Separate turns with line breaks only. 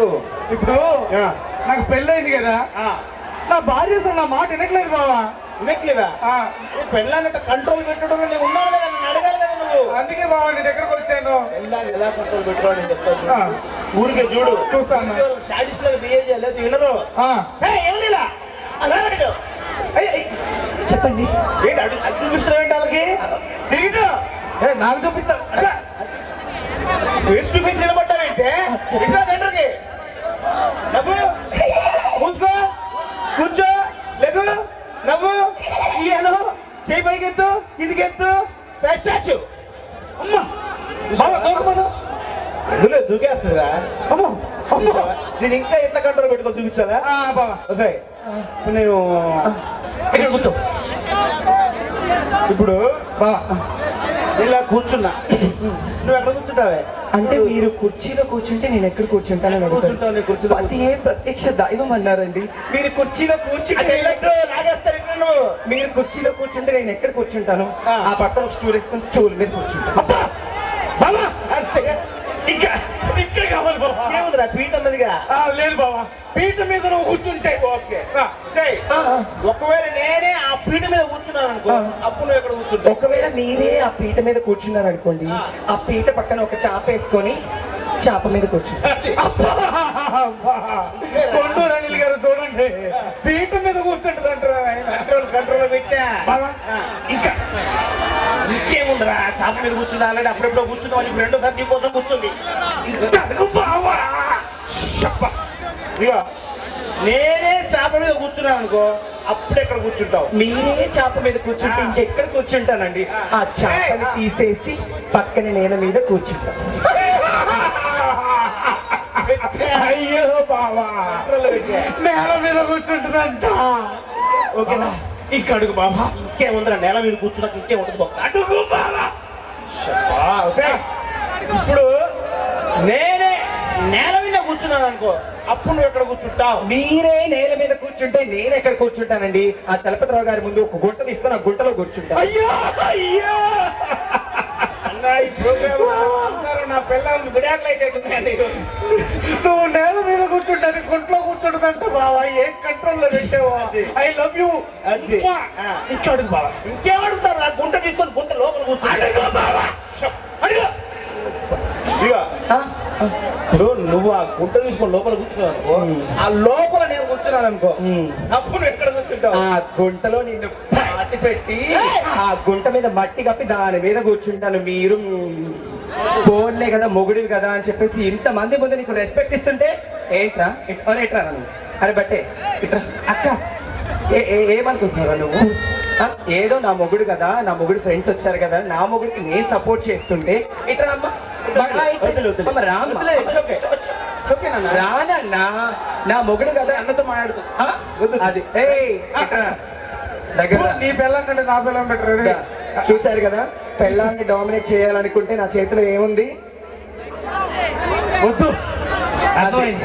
అడుగు
ఇప్పుడు నాకు పెళ్ళైంది కదా.
ఆ,
నా భార్య అసలు నా మాట వినట్లేదు బావా.
వినట్లేదా? పెళ్ళాన్ని కంట్రోల్ పెట్టడం నేను ఉన్నాను కదా నన్ను అడగాలి కదా నువ్వు?
అందుకే బావా నీ దగ్గరకు వచ్చాను.
పెళ్ళాన్ని ఎలా కంట్రోల్ నేను చెప్తాను ఊరికే చూడు.
చూస్తాను.
స్టాటిస్ లాగా బిహేవ్ చేయలేదు వినరు. ఇలా? అలా
చెప్పండి.
ఏంటి అడుగు అది చూపిస్తున్నావు ఏంటి వాళ్ళకి? తిరిగినా
నాకు చూపిస్తా.
ఫేస్ టు ఫేస్ నిలబడ్డావేంటే ఇంకా తండ్రికి నవ్వు కూర్చో కూర్చో లెగు నవ్వు ఈయను చేయి పైకి ఎత్తు ఇదికి ఎత్తు స్టాచ్యూ.
అమ్మా దూకమను
అందులో దూకేస్తుందిరా.
అమ్మో అమ్మో.
నేను ఇంకా ఎట్లా కంట్రోల్ పెట్టుకొని చూపించాలా?
ఆ, బావా.
వస్తాయి నేను
ఇక్కడ కూర్చో.
ఇప్పుడు
బావా
ఇలా కూర్చున్నా. నువ్వు ఎక్కడ కూర్చుంటావే?
అంటే మీరు కుర్చీలో కూర్చుంటే నేను ఎక్కడ కూర్చుంటానని
కూర్చుంటావు, నేను కుర్చీలో
అది ఏ ప్రత్యక్ష దైవం అన్నారండి? మీరు కుర్చీలో కూర్చుంటే మీరు కుర్చీలో కూర్చుంటే నేను ఎక్కడ కూర్చుంటాను?
ఆ.
పక్కన ఒక స్టూల్ వేసుకొని స్టూల్ మీద కూర్చుంటాను.
అంతే.
ఇంకా ఇంకా కావాలి బావా.
ఏముందిరా పీట అన్నదిగా
లేదు బావా. పీట మీద నువ్వు కూర్చుంటే.
ఓకే. ఒకవేళ నేనే ఆ పీట మీద కూర్చున్నాను అనుకో. అప్పుడు నువ్వు ఎక్కడ కూర్చుంటావు?
ఒకవేళ మీరే ఆ పీట మీద కూర్చున్నారు అనుకోండి
ఆ.
పీట పక్కన ఒక చాప వేసుకొని చాప మీద కూర్చుంటారు.
కొండూరు అనిల్ గారు చూడండి పీట మీద కూర్చుంటుంది అంటారు
కంట్రోల్ కంట్రోల్ పెట్టా.
ఇంకా.
ఇంకేముందిరా? చాప మీద కూర్చుంది? ఆల్రెడీ అప్పుడెప్పుడో కూర్చున్నావు ఇప్పుడు రెండోసారి నీ కోసం కూర్చుంది. నేనే చాప మీద కూర్చున్నాను అనుకో అప్పుడు ఎక్కడ కూర్చుంటావు.
మీరే చాప మీద కూర్చుంటే. ఇంకెక్కడ కూర్చుంటానండి? ఆ. చాపని. తీసేసి పక్కన నేల మీద కూర్చుంటాను
అయ్యో బావా. నేల మీద కూర్చుంటుందంట.
ఓకేనా?
ఇంకా అడుగు బావా.
ఇంకేముందిరా? నేల మీద కూర్చున్నాక ఇంకేముంటుంది బొక్క
అడుగు బావా.
ఇప్పుడు నేనే నేల కూర్చున్నాను అనుకో అప్పుడు నువ్వు ఎక్కడ కూర్చుంటావు?
మీరే నేల మీద కూర్చుంటే నేను ఎక్కడ కూర్చుంటానండి? ఆ చలపతిరావు గారి ముందు ఒక గుంట తీసుకొని ఆ గుంటలో కూర్చుంటాను
అయ్యో అయ్యో!
అన్నా, ఈ ప్రోగ్రామ్ సంసారం నా పిల్లలు విడాకులు అయితే అవుతున్నాయండి ఈరోజు.
నువ్వు నేల మీద కూర్చుంటే గుంట్లో కూర్చుంటుందంట బావా ఏం కంట్రోల్లో పెట్టావా ఐ లవ్ యూ
అది.
ఇంకా అడుగు బావా.
ఇంకేమడుగుతారు నా గుంట తీసుకొని గుంట లోపల కూర్చుంటా
అడుగు బావా అడుగు
ఇదిగో,
ఆ, ఆ,
ఇప్పుడు నువ్వు ఆ గుంట తీసుకొని లోపల కూర్చున్నావు అనుకో ఆ లోపల నేను కూర్చున్నాను అనుకో. అప్పుడు ఎక్కడ కూర్చుంటావు?
ఆ గుంటలో నిన్ను పాతి పెట్టి ఆ గుంట మీద మట్టి కప్పి దాని మీద కూర్చుంటాను మీరు. పోన్లే కదా మొగుడివి కదా అని చెప్పేసి ఇంత మంది ముందు నీకు రెస్పెక్ట్ ఇస్తుంటే ఏంట్రా? అరే ఎట్రా నువ్వు అరే బట్టే ఇట్రా అక్క ఏమనుకుంటున్నారా నువ్వు? ఏదో నా మొగుడు కదా నా మొగుడు ఫ్రెండ్స్ వచ్చారు కదా నా మొగుడికి నేను సపోర్ట్ చేస్తుంటే ఇట్రా అమ్మా రానన్నా నా మొగుడు కదా
అన్నతో మాట్లాడుతూ.
ఆ, అది. దగ్గర.
నీ పిల్లం కంటే నా పిల్లం బెటర్.
చూశారు కదా పెళ్ళాన్ని డామినేట్ చేయాలనుకుంటే నా చేతిలో ఏముంది?
వద్దు.
అర్థమైంది.